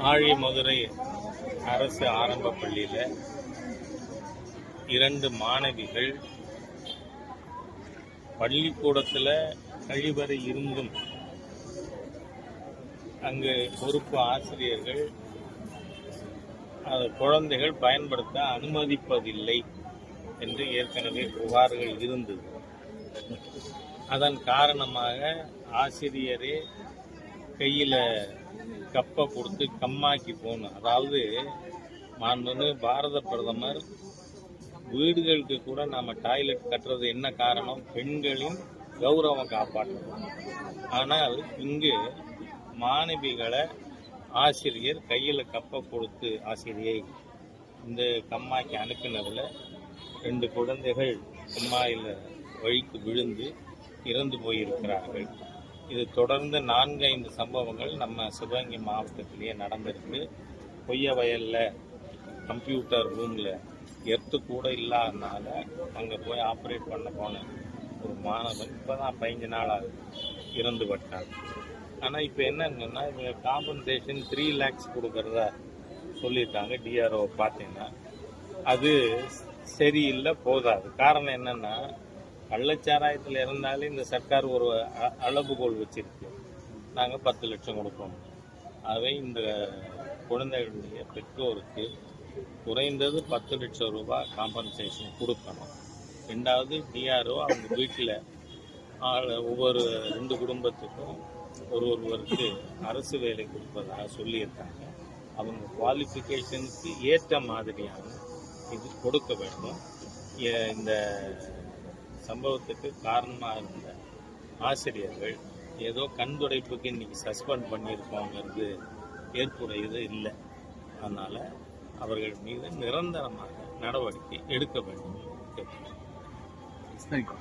ஆழி மதுரை அரசு ஆரம்ப பள்ளியில் இரண்டு மாணவிகள் பள்ளிக்கூடத்தில் கழிவறை இருந்தும் அங்கு பொறுப்பு ஆசிரியர்கள் அது குழந்தைகள் பயன்படுத்த அனுமதிப்பதில்லை என்று ஏற்கனவே புகார்கள் இருந்தது. அதன் காரணமாக ஆசிரியரே கையில் கப்பை கொடுத்து கம்மாக்கி போகணும். அதாவது மாண்பு பாரத பிரதமர் வீடுகளுக்கு கூட நாம டாய்லெட் கட்டுறது என்ன காரணம்? பெண்களின் கௌரவம் காப்பாற்றணும். ஆனால் இங்கு மாணவிகளை ஆசிரியர் கையில் கப்பை கொடுத்து ஆசிரியை இந்த கம்மாய்க்கு அனுப்பினதில் ரெண்டு குழந்தைகள் கம்மாயில் வழிக்கு விழுந்து இறந்து போயிருக்கிறார்கள். இது தொடர்ந்து நான்கு ஐந்து சம்பவங்கள் நம்ம சிவகங்கை மாவட்டத்திலேயே நடந்திருக்கு. கொய்ய வயலில் கம்ப்யூட்டர் ரூமில் எர்த்து கூட இல்லாதனால அங்கே போய் ஆப்ரேட் பண்ண போன ஒரு மாணவன் இப்போ தான் பதினஞ்சு நாளாக இறந்து பட்டாங்க ஆனால் இப்போ என்னங்கன்னா இவங்க காம்பன்சேஷன் த்ரீ லேக்ஸ் கொடுக்குறதா சொல்லியிருக்காங்க டிஆர்ஓ பார்த்தீங்கன்னா. அது சரியில்லை போதாது. காரணம் என்னென்னா கள்ளச்சாராயத்தில் இருந்தாலே இந்த சர்க்கார் ஒரு அ- அளவுகோல் வச்சிருக்கு. நாங்கள் பத்து லட்சம் கொடுப்போம். ஆகவே இந்த குழந்தைகளுடைய பெற்றோருக்கு குறைந்தது பத்து லட்சம் ரூபாய் காம்பன்சேஷன் கொடுக்கணும். ரெண்டாவது டிஆர்ஓ அவங்க வீட்டில் ஆள் ஒவ்வொரு ரெண்டு குடும்பத்துக்கும் ஒரு ஒருவருக்கு அரசு வேலை கொடுப்பதாக சொல்லியிருக்காங்க. அவங்க குவாலிஃபிகேஷனுக்கு ஏற்ற மாதிரியான இது கொடுக்க வேண்டும். இந்த சம்பவத்துக்கு காரணமாக இருந்த ஆசிரியர்கள் ஏதோ கண் துடைப்புக்கு இன்னைக்கு சஸ்பெண்ட் பண்ணியிருக்கோங்கிறது ஏற்புடையது இல்லை. அதனால் அவர்கள் மீது நிரந்தரமாக நடவடிக்கை எடுக்க வேண்டும் கேட்கிறேன் சரிங்க